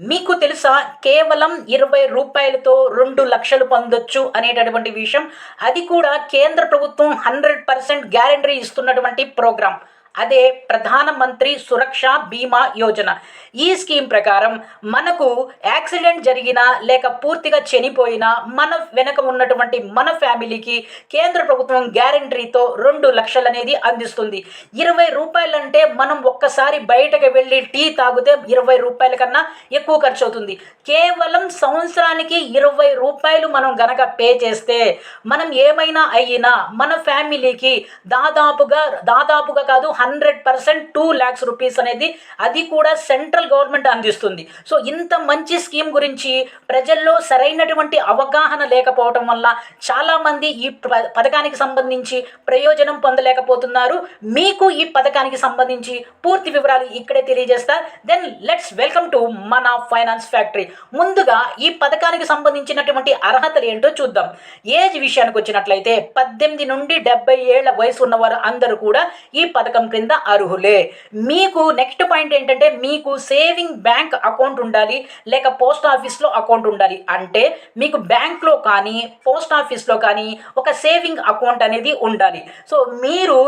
మీకు తెలుసా? కేవలం ఇరవై రూపాయలతో రెండు లక్షలు పొందొచ్చు అనేటటువంటి విషయం. అది కూడా కేంద్ర ప్రభుత్వం హండ్రెడ్ పర్సెంట్ గ్యారంటీ ఇస్తున్నటువంటి ప్రోగ్రాం. అదే ప్రధానమంత్రి సురక్ష బీమా యోజన. ఈ స్కీమ్ ప్రకారం మనకు యాక్సిడెంట్ జరిగినా లేక పూర్తిగా చనిపోయినా మన వెనక ఉన్నటువంటి మన ఫ్యామిలీకి కేంద్ర ప్రభుత్వం గ్యారంటీతో రెండు లక్షలు అనేది అందిస్తుంది. ఇరవై రూపాయలంటే మనం ఒక్కసారి బయటకు వెళ్ళి టీ తాగితే ఇరవై రూపాయల కన్నా ఎక్కువ ఖర్చు అవుతుంది కేవలం సంవత్సరానికి ఇరవై రూపాయలు మనం గనక పే చేస్తే మనం ఏమైనా అయినా మన ఫ్యామిలీకి దాదాపుగా దాదాపుగా కాదు hundred percent two lakhs rupees అనేది అది కూడా సెంట్రల్ గవర్నమెంట్ అందిస్తుంది. సో ఇంత మంచి స్కీమ్ గురించి ప్రజల్లో సరైనటువంటి అవగాహన లేకపోవటం వల్ల చాలామంది ఈ పథకానికి సంబంధించి ప్రయోజనం పొందలేకపోతున్నారు. మీకు ఈ పథకానికి సంబంధించి పూర్తి వివరాలు ఇక్కడే తెలియజేస్తా. దెన్ లెట్స్ వెల్కమ్ టు మన ఫైనాన్స్ ఫ్యాక్టరీ. ముందుగా ఈ పథకానికి సంబంధించినటువంటి అర్హతలు ఏంటో చూద్దాం. ఏజ్ విషయానికి వచ్చినట్లయితే పద్దెనిమిది నుండి డెబ్బై ఏళ్ళ వయసు ఉన్నవారు అందరూ కూడా ఈ పథకం క్రింద అర్హులే. మీకు నెక్స్ట్ పాయింట్ ఏంటంటే మీకు సేవింగ్ బ్యాంక్ అకౌంట్ ఉండాలి లేక పోస్ట్ ఆఫీస్లో అకౌంట్ ఉండాలి. అంటే మీకు బ్యాంక్లో కానీ పోస్ట్ ఆఫీస్లో కానీ ఒక సేవింగ్ అకౌంట్ అనేది ఉండాలి. సో మీరు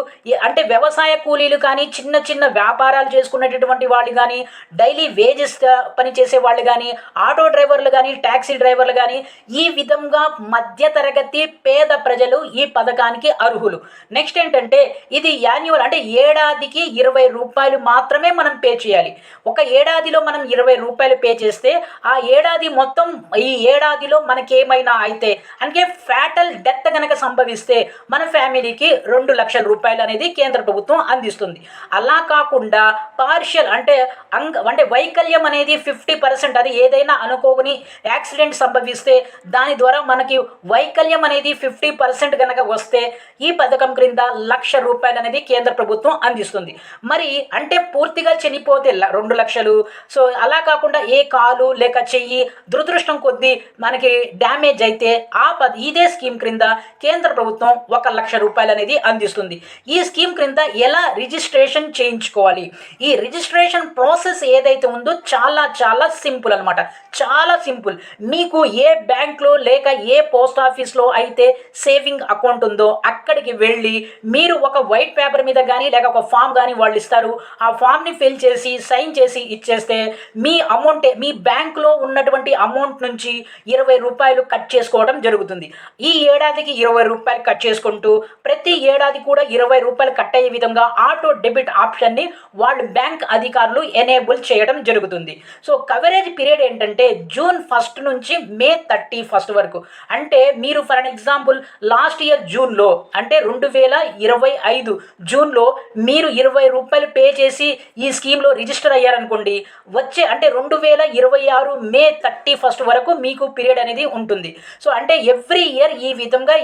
అంటే వ్యవసాయ కూలీలు కానీ చిన్న చిన్న వ్యాపారాలు చేసుకునేటటువంటి వాళ్ళు కానీ డైలీ వేజెస్ పనిచేసే వాళ్ళు కానీ ఆటో డ్రైవర్లు కానీ ట్యాక్సీ డ్రైవర్లు కానీ ఈ విధంగా మధ్యతరగతి పేద ప్రజలు ఈ పథకానికి అర్హులు. నెక్స్ట్ ఏంటంటే ఇది యాన్యువల్ అంటే ఏ ఏడాదికి ఇరవై రూపాయలు మాత్రమే మనం పే చేయాలి. ఒక ఏడాదిలో మనం ఇరవై రూపాయలు పే చేస్తే ఆ ఏడాది మొత్తం ఈ ఏడాదిలో మనకేమైనా అయితే అంటే ఫ్యాటల్ డెత్ కనుక సంభవిస్తే మన ఫ్యామిలీకి రెండు లక్షల రూపాయలు అనేది కేంద్ర ప్రభుత్వం అందిస్తుంది. అలా కాకుండా పార్షియల్ అంటే అంగ అంటే వైకల్యం అనేది ఫిఫ్టీ పర్సెంట్ అది ఏదైనా అనుకోని యాక్సిడెంట్ సంభవిస్తే దాని ద్వారా మనకి వైకల్యం అనేది ఫిఫ్టీ పర్సెంట్ కనుక వస్తే ఈ పథకం క్రింద లక్ష రూపాయలు అనేది కేంద్ర ప్రభుత్వం అందిస్తుంది మరి అంటే పూర్తిగా చనిపోతే రెండు లక్షలు. సో అలా కాకుండా ఏ కాలు లేక చెయ్యి దురదృష్టం కొద్దీ మనకి డ్యామేజ్ అయితే ఆ పద ఇదే స్కీమ్ క్రింద కేంద్ర ప్రభుత్వం ఒక లక్ష రూపాయలు అనేది అందిస్తుంది. ఈ స్కీమ్ క్రింద ఎలా రిజిస్ట్రేషన్ చేయించుకోవాలి? ఈ రిజిస్ట్రేషన్ ప్రాసెస్ ఏదైతే ఉందో చాలా చాలా సింపుల్ అనమాట చాలా సింపుల్. మీకు ఏ బ్యాంక్లో లేక ఏ పోస్ట్ ఆఫీస్లో అయితే సేవింగ్ అకౌంట్ ఉందో అక్కడికి వెళ్ళి మీరు ఒక వైట్ పేపర్ మీద కానీ లేక ఒక ఫామ్ కానీ వాళ్ళు ఇస్తారు. ఆ ఫామ్ని ఫిల్ చేసి సైన్ చేసి ఇచ్చేస్తే మీ అమౌంట్ మీ బ్యాంక్లో ఉన్నటువంటి అమౌంట్ నుంచి ఇరవై రూపాయలు కట్ చేసుకోవడం జరుగుతుంది. ఈ ఏడాదికి ఇరవై రూపాయలు కట్ చేసుకుంటూ ప్రతి ఏడాది కూడా ఇరవై రూపాయలు కట్ అయ్యే విధంగా ఆటో డెబిట్ ఆప్షన్ని వాళ్ళు బ్యాంక్ అధికారులు ఎనేబుల్ చేయడం జరుగుతుంది. సో కవరేజ్ పీరియడ్ ఏంటంటే జూన్ ఫస్ట్ నుంచి మే థర్టీ ఫస్ట్ వరకు. అంటే మీరు for an example last year జూన్లో అంటే రెండు వేల ఇరవై ఐదు జూన్లో మీరు ఇరవై రూపాయలు పే చేసి ఈ స్కీమ్లో రిజిస్టర్ అయ్యారనుకోండి వచ్చే అంటే రెండు వేల ఇరవై ఆరు మే థర్టీ ఫస్ట్ వరకు మీకు పీరియడ్ అనేది ఉంటుంది. సో అంటే ఎవ్రీ ఇయర్ ఈ విధంగా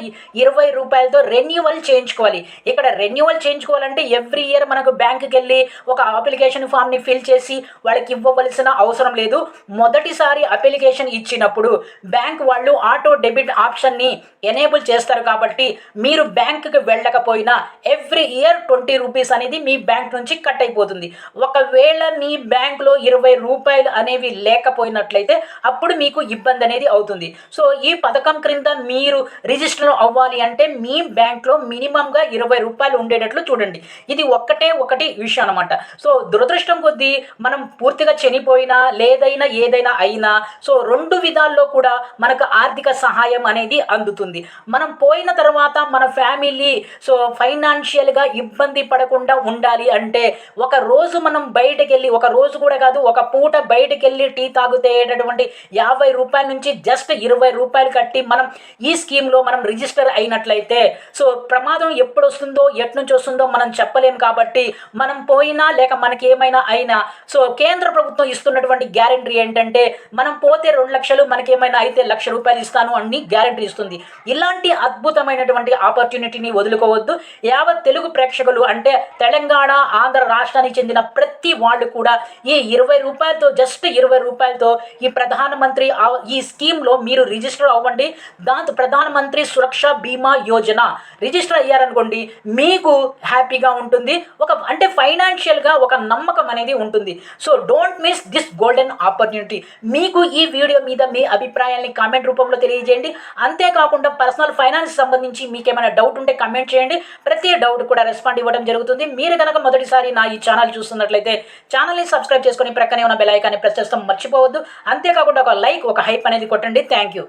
ఇరవై రూపాయలతో రెన్యువల్ చేయించుకోవాలి. ఇక్కడ రెన్యువల్ చేయించుకోవాలంటే ఎవ్రీ ఇయర్ మనకు బ్యాంకుకి వెళ్ళి ఒక అప్లికేషన్ ఫామ్ని ఫిల్ చేసి వాళ్ళకి ఇవ్వవలసిన అవసరం లేదు. మొదటిసారి అప్లికేషన్ ఇచ్చినప్పుడు బ్యాంక్ వాళ్ళు ఆటో డెబిట్ ఆప్షన్ని ఎనేబుల్ చేస్తారు కాబట్టి మీరు బ్యాంకుకి వెళ్ళకపోయినా ఎవ్రీ ఇయర్ ట్వంటీ రూపీస్ అనేది మీ బ్యాంక్ నుంచి కట్ అయిపోతుంది. ఒకవేళ మీ బ్యాంక్లో ఇరవై రూపాయలు అనేవి లేకపోయినట్లయితే అప్పుడు మీకు ఇబ్బంది అనేది అవుతుంది. సో ఈ పథకం క్రింద మీరు రిజిస్టర్ అవ్వాలి అంటే మీ బ్యాంక్లో మినిమంగా ఇరవై రూపాయలు ఉండేటట్లు చూడండి. ఇది ఒక్కటే ఒకటి విషయం అనమాట సో దురదృష్టం కొద్దీ మనం పూర్తిగా చనిపోయినా లేదైనా ఏదైనా అయినా సో రెండు విధాల్లో కూడా మనకు ఆర్థిక సహాయం అనేది అందుతుంది. మనం పోయిన తర్వాత మన ఫ్యామిలీ సో ఫైనాన్షియల్గా ఇబ్బంది పడకుండా ఉండాలి అంటే ఒక రోజు మనం బయటకు వెళ్ళి ఒక రోజు కూడా కాదు ఒక పూట బయటకు వెళ్ళి టీ తాగుతేటటువంటి యాభై రూపాయల నుంచి జస్ట్ ఇరవై రూపాయలు కట్టి మనం ఈ స్కీమ్లో మనం రిజిస్టర్ అయినట్లయితే సో ప్రమాదం ఎప్పుడు వస్తుందో ఎట్నుంచి వస్తుందో మనం చెప్పలేం కాబట్టి మనం పోయినా లేక మనకి ఏమైనా అయినా సో కేంద్ర ప్రభుత్వం ఇస్తున్నటువంటి గ్యారంటీ ఏంటంటే మనం పోతే రెండు లక్షలు మనకేమైనా అయితే లక్ష రూపాయలు ఇస్తాను అని గ్యారంటీ ఇస్తుంది. ఇలాంటి అద్భుతమైనటువంటి ఆపర్చునిటీని వదులుకోవద్దు. యావత్ తెలుగు ప్రేక్షకులు అంటే తెలంగాణ ఆంధ్ర రాష్ట్రానికి చెందిన ప్రతి వాళ్ళు కూడా ఈ ఇరవై రూపాయలతో జస్ట్ ఇరవై రూపాయలతో ఈ ప్రధానమంత్రి ఈ స్కీమ్లో మీరు రిజిస్టర్ అవ్వండి. దాంతో ప్రధానమంత్రి సురక్ష బీమా యోజన రిజిస్టర్ అయ్యారనుకోండి మీకు హ్యాపీగా ఉంటుంది. ఒక అంటే ఫైనాన్షియల్గా ఒక నమ్మకం అనేది ఉంటుంది. So don't miss this golden opportunity. మీకు ఈ వీడియో మీద మీ అభిప్రాయాల్ని కామెంట్ రూపంలో తెలియజేయండి. అంతేకాకుండా పర్సనల్ ఫైనాన్స్ సంబంధించి మీకు ఏమైనా డౌట్ ఉంటే కమెంట్ చేయండి. ప్రతి డౌట్ కూడా రెస్పాండ్ ఇవ్వడం జరుగుతుంది. జరుగుతుంది. మీరు కనుక మొదటిసారి నా ఈ ఛానల్ చూస్తున్నట్లయితే ఛానల్ని సబ్స్క్రైబ్ చేసుకొని ప్రక్కనే ఉన్న బెల్ ఐకాన్ని ప్రెస్ చేస్తాం మర్చిపోవద్దు. అంతేకాకుండా ఒక లైక్ ఒక హైప్ అనేది కొట్టండి. Thank you.